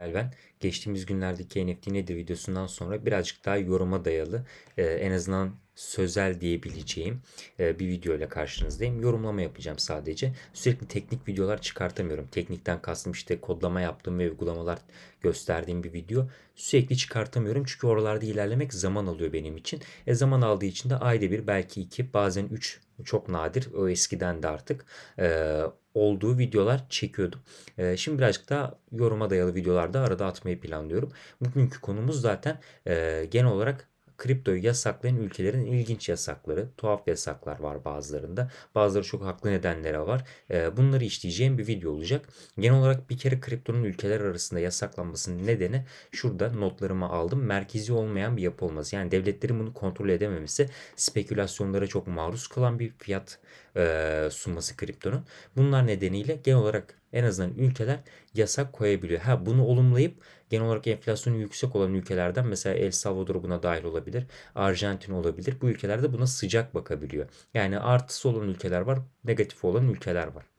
Ben geçtiğimiz günlerdeki NFT nedir videosundan sonra birazcık daha yoruma dayalı e, en azından sözel diyebileceğim e, bir video ile karşınızdayım. Yorumlama yapacağım sadece. Sürekli teknik videolar çıkartamıyorum. Teknikten kastım işte kodlama yaptığım ve uygulamalar gösterdiğim bir video. Sürekli çıkartamıyorum çünkü oralarda ilerlemek zaman alıyor benim için. E zaman aldığı için de ayda bir belki iki bazen üç çok nadir o eskiden de artık e, olduğu videolar çekiyordum. E, şimdi birazcık daha yoruma dayalı videolarda arada atmayı planlıyorum. Bugünkü konumuz zaten e, genel olarak kriptoyu yasaklayan ülkelerin ilginç yasakları, tuhaf yasaklar var bazılarında. Bazıları çok haklı nedenleri var. Ee, bunları işleyeceğim bir video olacak. Genel olarak bir kere kriptonun ülkeler arasında yasaklanmasının nedeni şurada notlarımı aldım. Merkezi olmayan bir yapı olması. Yani devletlerin bunu kontrol edememesi spekülasyonlara çok maruz kalan bir fiyat e, sunması kriptonun. Bunlar nedeniyle genel olarak en azından ülkeler yasak koyabiliyor. Ha bunu olumlayıp genel olarak enflasyonu yüksek olan ülkelerden mesela El Salvador buna dahil olabilir. Arjantin olabilir. Bu ülkelerde buna sıcak bakabiliyor. Yani artısı olan ülkeler var, negatifi olan ülkeler var.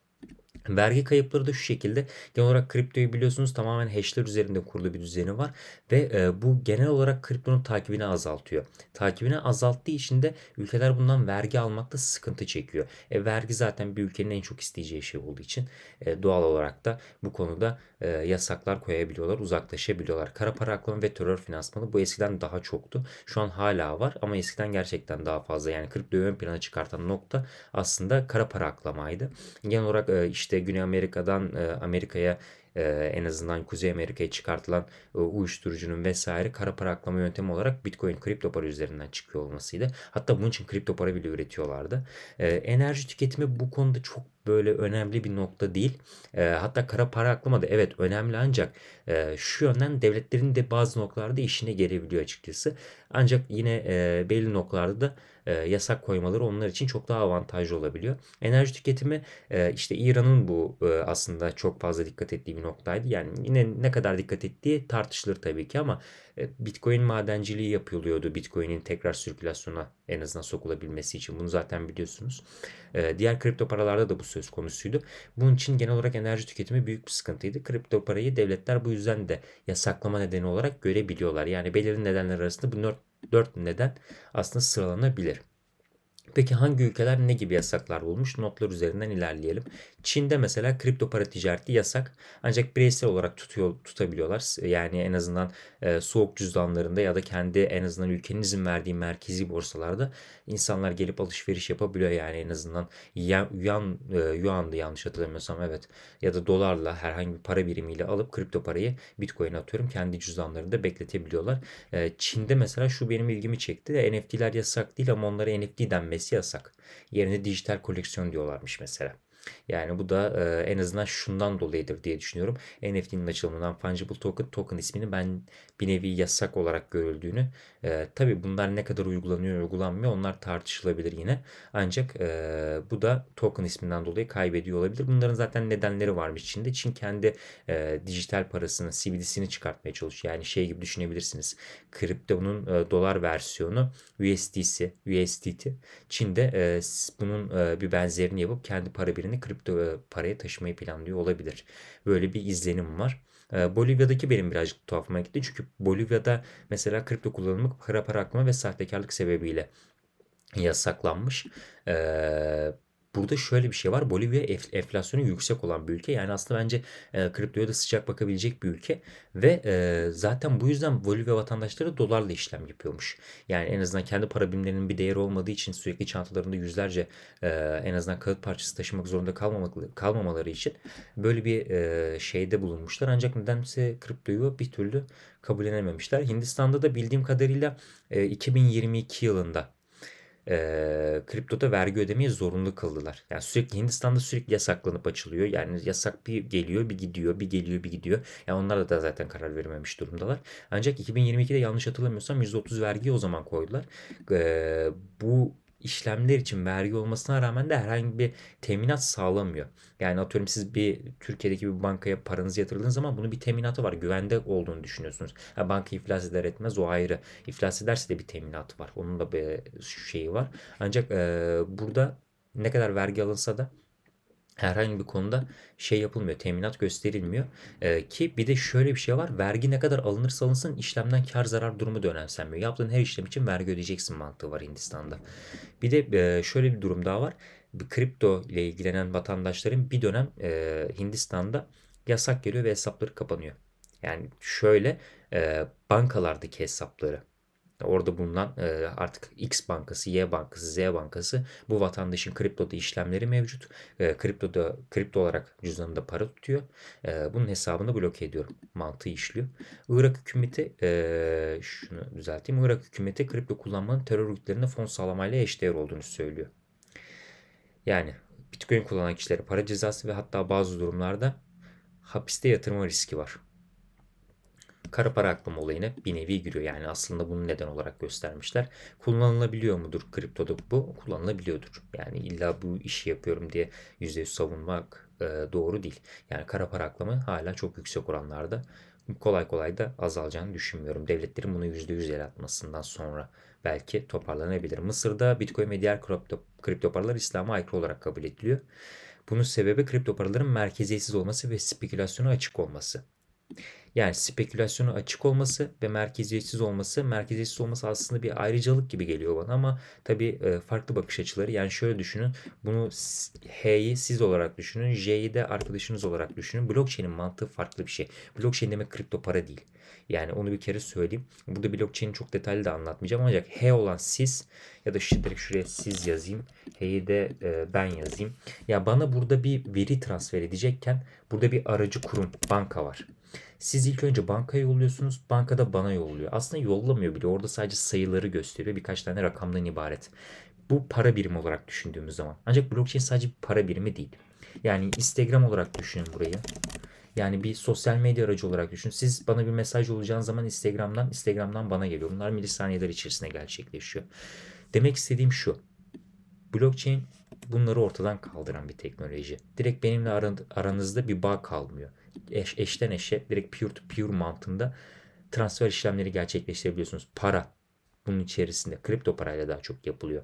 Vergi kayıpları da şu şekilde. Genel olarak kriptoyu biliyorsunuz tamamen hashler üzerinde kurulu bir düzeni var. Ve e, bu genel olarak kriptonun takibini azaltıyor. Takibini azalttığı için de ülkeler bundan vergi almakta sıkıntı çekiyor. E, vergi zaten bir ülkenin en çok isteyeceği şey olduğu için e, doğal olarak da bu konuda e, yasaklar koyabiliyorlar, uzaklaşabiliyorlar. Kara para aklama ve terör finansmanı bu eskiden daha çoktu. Şu an hala var ama eskiden gerçekten daha fazla. Yani kriptoyu ön plana çıkartan nokta aslında kara para aklamaydı. Genel olarak e, işte Güney Amerika'dan Amerika'ya e, en azından Kuzey Amerika'ya çıkartılan e, uyuşturucunun vesaire kara para aklama yöntemi olarak Bitcoin kripto para üzerinden çıkıyor olmasıydı. Hatta bunun için kripto para bile üretiyorlardı. E, enerji tüketimi bu konuda çok böyle önemli bir nokta değil. E, hatta kara para aklama da evet önemli ancak e, şu yönden devletlerin de bazı noktalarda işine gelebiliyor açıkçası. Ancak yine e, belli noktalarda da e, yasak koymaları onlar için çok daha avantajlı olabiliyor. Enerji tüketimi e, işte İran'ın bu e, aslında çok fazla dikkat ettiği bir noktaydı. Yani yine ne kadar dikkat ettiği tartışılır tabii ki ama e, Bitcoin madenciliği yapılıyordu. Bitcoin'in tekrar sirkülasyona en azından sokulabilmesi için. Bunu zaten biliyorsunuz. E, diğer kripto paralarda da bu söz konusuydu. Bunun için genel olarak enerji tüketimi büyük bir sıkıntıydı. Kripto parayı devletler bu yüzden de yasaklama nedeni olarak görebiliyorlar. Yani belirli nedenler arasında bu 4 neden aslında sıralanabilir. Peki hangi ülkeler ne gibi yasaklar bulmuş? Notlar üzerinden ilerleyelim. Çin'de mesela kripto para ticareti yasak. Ancak bireysel olarak tutuyor tutabiliyorlar. Yani en azından e, soğuk cüzdanlarında ya da kendi en azından ülkenin izin verdiği merkezi borsalarda insanlar gelip alışveriş yapabiliyor. Yani en azından yuan e, yuandı yanlış hatırlamıyorsam evet ya da dolarla herhangi bir para birimiyle alıp kripto parayı Bitcoin atıyorum kendi cüzdanlarında bekletebiliyorlar. E, Çin'de mesela şu benim ilgimi çekti. NFT'ler yasak değil ama onlara NFT denmesi edilmesi yasak. Yerine dijital koleksiyon diyorlarmış mesela. Yani bu da e, en azından şundan dolayıdır diye düşünüyorum. NFT'nin açılımından Fungible Token token ismini ben bir nevi yasak olarak görüldüğünü e, tabi bunlar ne kadar uygulanıyor uygulanmıyor onlar tartışılabilir yine. Ancak e, bu da token isminden dolayı kaybediyor olabilir. Bunların zaten nedenleri varmış içinde. Çin kendi e, dijital parasını CBDC'ni çıkartmaya çalışıyor. Yani şey gibi düşünebilirsiniz. Kriptonun e, dolar versiyonu USDC, USDT. Çin'de e, bunun e, bir benzerini yapıp kendi para birini kripto e, paraya taşımayı planlıyor olabilir. Böyle bir izlenim var. E, Bolivya'daki benim birazcık tuhafıma gitti. Çünkü Bolivya'da mesela kripto kullanımı para para aklama ve sahtekarlık sebebiyle yasaklanmış. Ee, Burada şöyle bir şey var. Bolivya enflasyonu yüksek olan bir ülke. Yani aslında bence e, kriptoya da sıcak bakabilecek bir ülke. Ve e, zaten bu yüzden Bolivya vatandaşları dolarla işlem yapıyormuş. Yani en azından kendi para birimlerinin bir değeri olmadığı için sürekli çantalarında yüzlerce e, en azından kağıt parçası taşımak zorunda kalmamak, kalmamaları için böyle bir e, şeyde bulunmuşlar. Ancak nedense kriptoyu bir türlü kabullenememişler. Hindistan'da da bildiğim kadarıyla e, 2022 yılında e, kriptoda vergi ödemeyi zorunlu kıldılar. Yani sürekli Hindistan'da sürekli yasaklanıp açılıyor. Yani yasak bir geliyor bir gidiyor bir geliyor bir gidiyor. Yani onlar da zaten karar vermemiş durumdalar. Ancak 2022'de yanlış hatırlamıyorsam %30 vergi o zaman koydular. E, bu işlemler için vergi olmasına rağmen de herhangi bir teminat sağlamıyor. Yani atıyorum siz bir Türkiye'deki bir bankaya paranızı yatırdığınız zaman bunun bir teminatı var. Güvende olduğunu düşünüyorsunuz. Ha, banka iflas eder etmez o ayrı. İflas ederse de bir teminatı var. Onun da bir şeyi var. Ancak e, burada ne kadar vergi alınsa da herhangi bir konuda şey yapılmıyor, teminat gösterilmiyor. Ee, ki bir de şöyle bir şey var. Vergi ne kadar alınırsa alınsın işlemden kar zarar durumu da önemsenmiyor. Yaptığın her işlem için vergi ödeyeceksin mantığı var Hindistan'da. Bir de e, şöyle bir durum daha var. Bir kripto ile ilgilenen vatandaşların bir dönem e, Hindistan'da yasak geliyor ve hesapları kapanıyor. Yani şöyle e, bankalardaki hesapları Orada bulunan e, artık X bankası, Y bankası, Z bankası bu vatandaşın kriptoda işlemleri mevcut. E, kriptoda kripto olarak cüzdanında para tutuyor. E, bunun hesabını bloke ediyorum. Mantığı işliyor. Irak hükümeti şunu düzelteyim. Irak hükümeti kripto kullanmanın terör örgütlerine fon sağlamayla eşdeğer olduğunu söylüyor. Yani Bitcoin kullanan kişilere para cezası ve hatta bazı durumlarda hapiste yatırma riski var kara para aklama olayına bir nevi giriyor. Yani aslında bunu neden olarak göstermişler. Kullanılabiliyor mudur kriptoda bu? Kullanılabiliyordur. Yani illa bu işi yapıyorum diye %100 savunmak e, doğru değil. Yani kara para aklama hala çok yüksek oranlarda. Kolay kolay da azalacağını düşünmüyorum. Devletlerin bunu %100 el atmasından sonra belki toparlanabilir. Mısır'da Bitcoin ve diğer kripto, kripto paralar İslam'a aykırı olarak kabul ediliyor. Bunun sebebi kripto paraların merkeziyetsiz olması ve spekülasyona açık olması. Yani spekülasyona açık olması ve merkeziyetsiz olması. Merkeziyetsiz olması aslında bir ayrıcalık gibi geliyor bana ama tabii e, farklı bakış açıları. Yani şöyle düşünün. Bunu H'yi siz olarak düşünün. J'yi de arkadaşınız olarak düşünün. Blockchain'in mantığı farklı bir şey. Blockchain demek kripto para değil. Yani onu bir kere söyleyeyim. Burada blockchain'i çok detaylı da anlatmayacağım ancak H olan siz ya da işte direkt şuraya siz yazayım. H'yi de e, ben yazayım. Ya bana burada bir veri transfer edecekken burada bir aracı kurum, banka var. Siz ilk önce bankaya yolluyorsunuz. Bankada bana yolluyor. Aslında yollamıyor bile. Orada sadece sayıları gösteriyor. Birkaç tane rakamdan ibaret. Bu para birimi olarak düşündüğümüz zaman. Ancak blockchain sadece bir para birimi değil. Yani Instagram olarak düşünün burayı. Yani bir sosyal medya aracı olarak düşünün. Siz bana bir mesaj olacağınız zaman Instagram'dan, Instagram'dan bana geliyor. Bunlar milisaniyeler içerisinde gerçekleşiyor. Demek istediğim şu. Blockchain bunları ortadan kaldıran bir teknoloji. Direkt benimle aranızda bir bağ kalmıyor eş, eşten eşe direkt peer to peer mantığında transfer işlemleri gerçekleştirebiliyorsunuz. Para bunun içerisinde kripto parayla daha çok yapılıyor.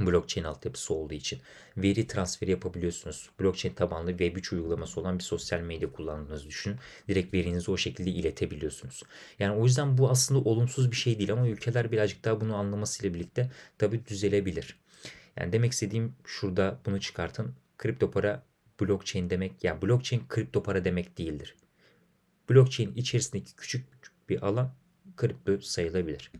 Blockchain altyapısı olduğu için veri transferi yapabiliyorsunuz. Blockchain tabanlı Web3 uygulaması olan bir sosyal medya kullandığınızı düşünün. Direkt verinizi o şekilde iletebiliyorsunuz. Yani o yüzden bu aslında olumsuz bir şey değil ama ülkeler birazcık daha bunu anlamasıyla birlikte tabi düzelebilir. Yani demek istediğim şurada bunu çıkartın. Kripto para blockchain demek yani blockchain kripto para demek değildir. Blockchain içerisindeki küçük bir alan kripto sayılabilir.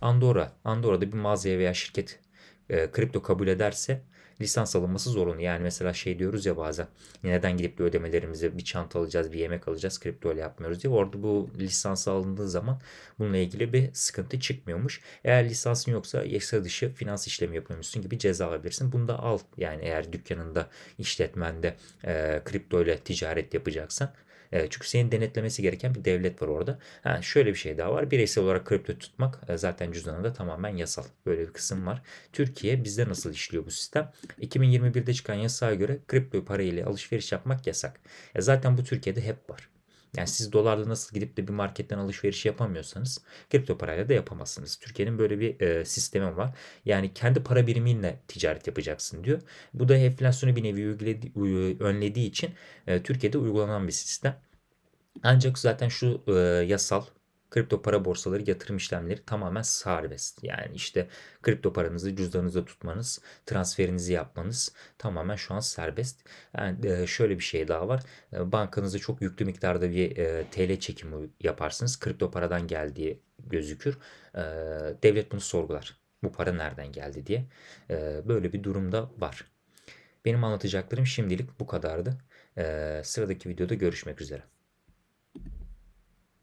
Andorra, Andorra'da bir mağazaya veya şirket e, kripto kabul ederse lisans alınması zorunlu. Yani mesela şey diyoruz ya bazen neden gidip de ödemelerimizi bir çanta alacağız, bir yemek alacağız, kripto ile yapmıyoruz diye. Orada bu lisans alındığı zaman bununla ilgili bir sıkıntı çıkmıyormuş. Eğer lisansın yoksa yasa dışı finans işlemi yapıyormuşsun gibi ceza alabilirsin. Bunu da al. Yani eğer dükkanında, işletmende e, kripto ile ticaret yapacaksan e, çünkü senin denetlemesi gereken bir devlet var orada. Ha, şöyle bir şey daha var. Bireysel olarak kripto tutmak e, zaten cüzdanında tamamen yasal. Böyle bir kısım var. Türkiye bizde nasıl işliyor bu sistem? 2021'de çıkan yasağa göre kripto parayla alışveriş yapmak yasak. E, zaten bu Türkiye'de hep var. Yani siz dolarla nasıl gidip de bir marketten alışveriş yapamıyorsanız kripto parayla da yapamazsınız. Türkiye'nin böyle bir e, sistemi var. Yani kendi para birimiyle ticaret yapacaksın diyor. Bu da enflasyonu bir nevi uyguledi, önlediği için e, Türkiye'de uygulanan bir sistem. Ancak zaten şu e, yasal kripto para borsaları yatırım işlemleri tamamen serbest. Yani işte kripto paranızı cüzdanınızda tutmanız, transferinizi yapmanız tamamen şu an serbest. Yani e, şöyle bir şey daha var. E, bankanızda çok yüklü miktarda bir e, TL çekimi yaparsınız. Kripto paradan geldiği gözükür. Devlet bunu sorgular. Bu para nereden geldi diye. Böyle bir durumda var. Benim anlatacaklarım şimdilik bu kadardı. Sıradaki videoda görüşmek üzere.